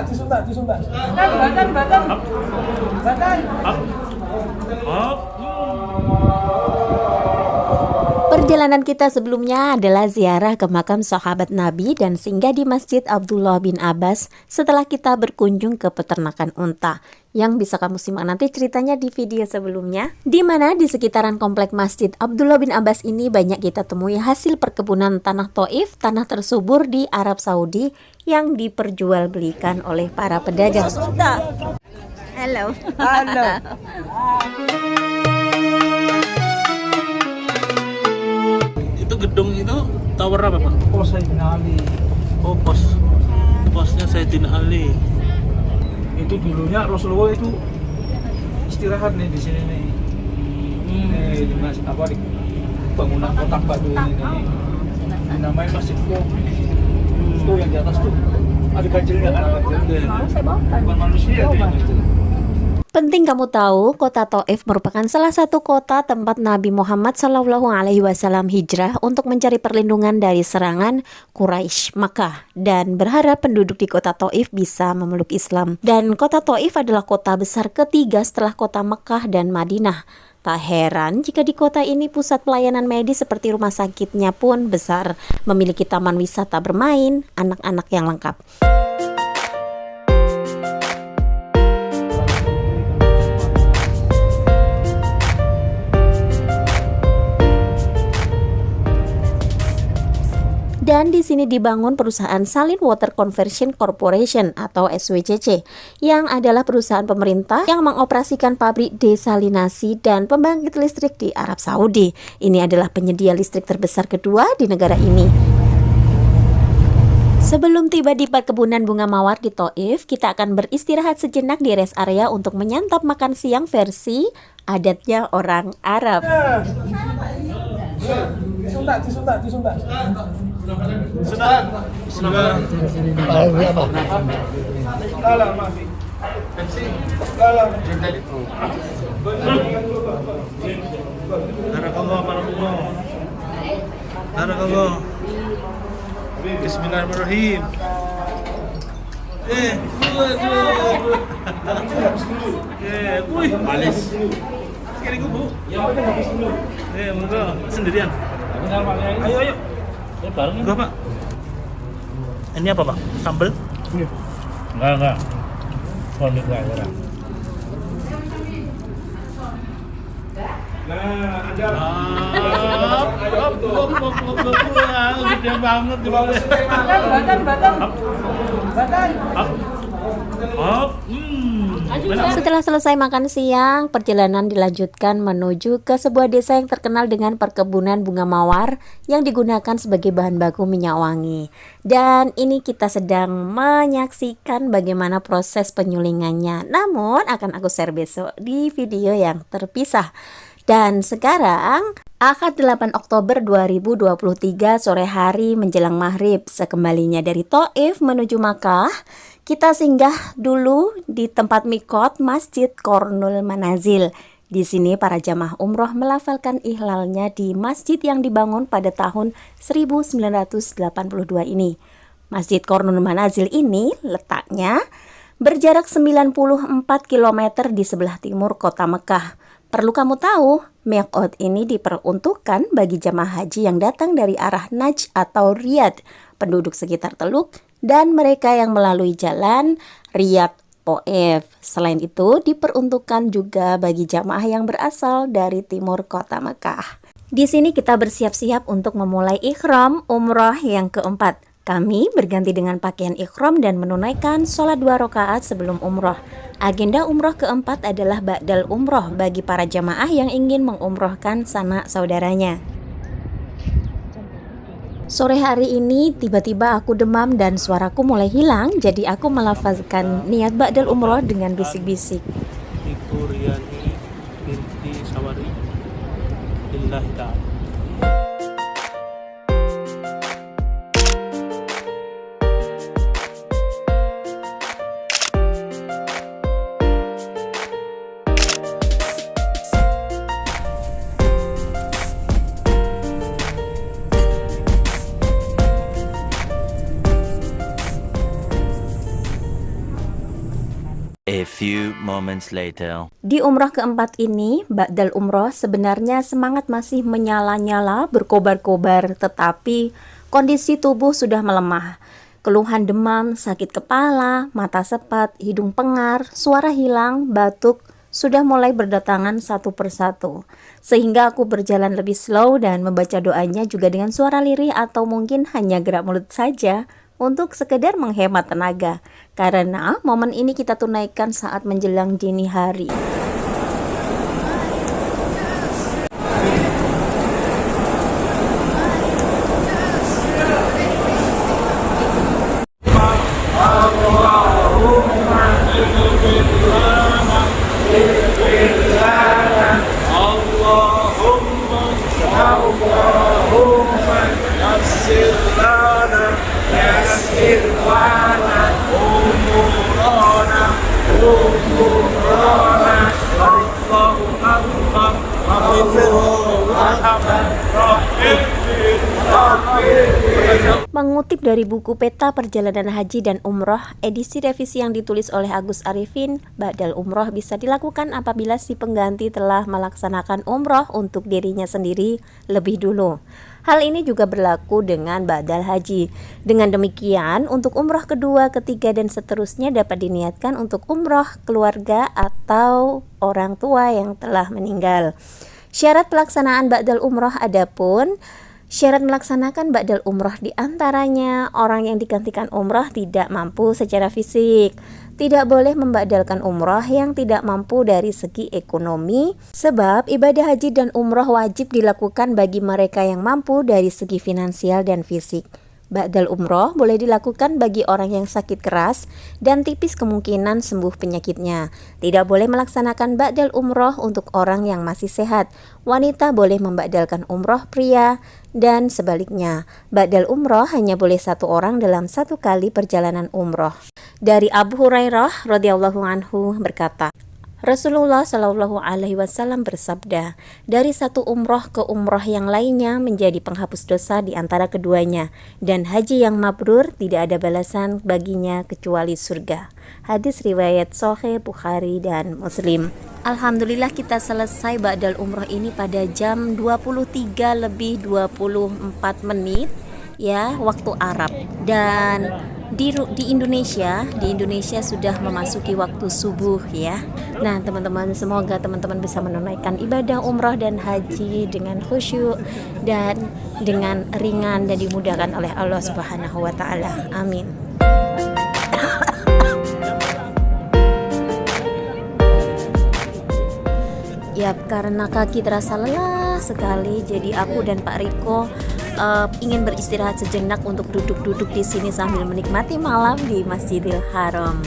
Disuntak, disuntak, disuntak. Badan, badan, badan. Perjalanan kita sebelumnya adalah ziarah ke makam sahabat Nabi dan singgah di Masjid Abdullah bin Abbas setelah kita berkunjung ke peternakan unta. Yang bisa kamu simak nanti ceritanya di video sebelumnya. Di mana di sekitaran komplek Masjid Abdullah bin Abbas ini banyak kita temui hasil perkebunan tanah toif, tanah tersubur di Arab Saudi yang diperjualbelikan oleh para pedagang. Halo. Halo. gedung itu tower apa pak? Oh, saya kenali. Oh pos posnya Sayyidina Ali. Itu dulunya Rasulullah itu istirahat nih di sini nih. Nih, di masjid apa di bangunan kotak batu ini nih. Namanya Masjid Kum. Itu yang di atas tuh ada ganjilnya kan? Ada ganjilnya. Bukan manusia yang itu. Penting kamu tahu, kota Taif merupakan salah satu kota tempat Nabi Muhammad Shallallahu Alaihi Wasallam hijrah untuk mencari perlindungan dari serangan Quraisy Makkah dan berharap penduduk di kota Taif bisa memeluk Islam. Dan kota Taif adalah kota besar ketiga setelah kota Mekah dan Madinah. Tak heran jika di kota ini pusat pelayanan medis seperti rumah sakitnya pun besar, memiliki taman wisata bermain, anak-anak yang lengkap. Sini dibangun perusahaan Salin Water Conversion Corporation atau SWCC yang adalah perusahaan pemerintah yang mengoperasikan pabrik desalinasi dan pembangkit listrik di Arab Saudi. Ini adalah penyedia listrik terbesar kedua di negara ini. Sebelum tiba di perkebunan bunga mawar di Taif, kita akan beristirahat sejenak di rest area untuk menyantap makan siang versi adatnya orang Arab. Disuntak, disuntak, disuntak. Sudah. Sudah. Lala, masih. Lala. Barakallah, barakallah. Barakallah. Bismillahirrahmanirrahim. Eh, dua. Eh, malis. Sekali kubu. Eh, monggo sendirian. Ayo, ayo. Enggak, Pak. Ini apa, Pak? Sambel? Enggak, enggak. Pondok enggak ada. Nah, ada. Ah, gede banget. Badan. Up. Up. Hmm. Setelah selesai makan siang, perjalanan dilanjutkan menuju ke sebuah desa yang terkenal dengan perkebunan bunga mawar yang digunakan sebagai bahan baku minyak wangi. Dan ini kita sedang menyaksikan bagaimana proses penyulingannya. Namun akan aku share besok di video yang terpisah. Dan sekarang Akad 8 Oktober 2023 sore hari menjelang maghrib sekembalinya dari Taif menuju Makkah kita singgah dulu di tempat mikot Masjid Kornul Manazil. Di sini para jamaah umroh melafalkan ihlalnya di masjid yang dibangun pada tahun 1982 ini. Masjid Kornul Manazil ini letaknya berjarak 94 km di sebelah timur kota Mekah. Perlu kamu tahu, miqat ini diperuntukkan bagi jamaah haji yang datang dari arah Najd atau Riyadh, penduduk sekitar Teluk, dan mereka yang melalui jalan Riyadh Taif. Selain itu, diperuntukkan juga bagi jamaah yang berasal dari timur kota Mekah. Di sini kita bersiap-siap untuk memulai ikhram umroh yang keempat. Kami berganti dengan pakaian ikhram dan menunaikan sholat dua rakaat sebelum umroh. Agenda umroh keempat adalah ba'dal umroh bagi para jamaah yang ingin mengumrohkan sanak saudaranya. Sore hari ini tiba-tiba aku demam dan suaraku mulai hilang, jadi aku melafazkan niat ba'dal umroh dengan bisik-bisik. Moments later. Di umroh keempat ini, Ba'dal umroh sebenarnya semangat masih menyala-nyala, berkobar-kobar, tetapi kondisi tubuh sudah melemah. Keluhan demam, sakit kepala, mata sepat, hidung pengar, suara hilang, batuk, sudah mulai berdatangan satu persatu. Sehingga aku berjalan lebih slow dan membaca doanya juga dengan suara lirih atau mungkin hanya gerak mulut saja untuk sekedar menghemat tenaga. Karena momen ini kita tunaikan saat menjelang dini hari. Mengutip dari buku Peta Perjalanan Haji dan Umroh, edisi revisi yang ditulis oleh Agus Arifin, Ba'dal Umroh bisa dilakukan apabila si pengganti telah melaksanakan umroh untuk dirinya sendiri lebih dulu. Hal ini juga berlaku dengan Ba'dal Haji. Dengan demikian, untuk umroh kedua, ketiga, dan seterusnya dapat diniatkan untuk umroh keluarga atau orang tua yang telah meninggal. Syarat pelaksanaan Ba'dal Umroh adapun Syarat melaksanakan ba'dal umroh di antaranya orang yang digantikan umroh tidak mampu secara fisik, tidak boleh membadalkan umroh yang tidak mampu dari segi ekonomi, sebab ibadah haji dan umroh wajib dilakukan bagi mereka yang mampu dari segi finansial dan fisik. Ba'dal umroh boleh dilakukan bagi orang yang sakit keras dan tipis kemungkinan sembuh penyakitnya. Tidak boleh melaksanakan ba'dal umroh untuk orang yang masih sehat. Wanita boleh membadalkan umroh pria dan sebaliknya. Ba'dal umroh hanya boleh satu orang dalam satu kali perjalanan umroh. Dari Abu Hurairah radhiyallahu anhu berkata, Rasulullah Shallallahu Alaihi Wasallam bersabda, dari satu umroh ke umroh yang lainnya menjadi penghapus dosa di antara keduanya, dan haji yang mabrur tidak ada balasan baginya kecuali surga. Hadis riwayat Sohe Bukhari dan Muslim. Alhamdulillah kita selesai ba'dal umroh ini pada jam 23 lebih 24 menit ya waktu Arab dan di di Indonesia di Indonesia sudah memasuki waktu subuh ya. Nah teman-teman semoga teman-teman bisa menunaikan ibadah umrah dan haji dengan khusyuk dan dengan ringan dan dimudahkan oleh Allah Subhanahu wa taala. Amin. Ya karena kaki terasa lelah sekali, jadi aku dan Pak Riko uh, ingin beristirahat sejenak untuk duduk-duduk di sini sambil menikmati malam di Masjidil Haram.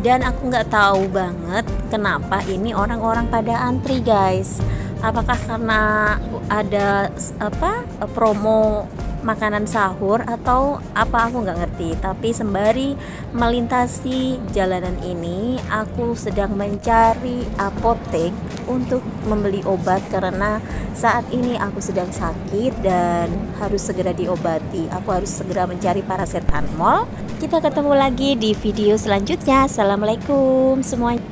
Dan aku nggak tahu banget kenapa ini orang-orang pada antri guys. Apakah karena ada apa promo makanan sahur atau apa aku nggak ngerti. Tapi sembari melintasi jalanan ini aku sedang mencari apotek untuk membeli obat karena saat ini aku sedang sakit dan harus segera diobati. Aku harus segera mencari paracetamol. Kita ketemu lagi di video selanjutnya. Assalamualaikum semuanya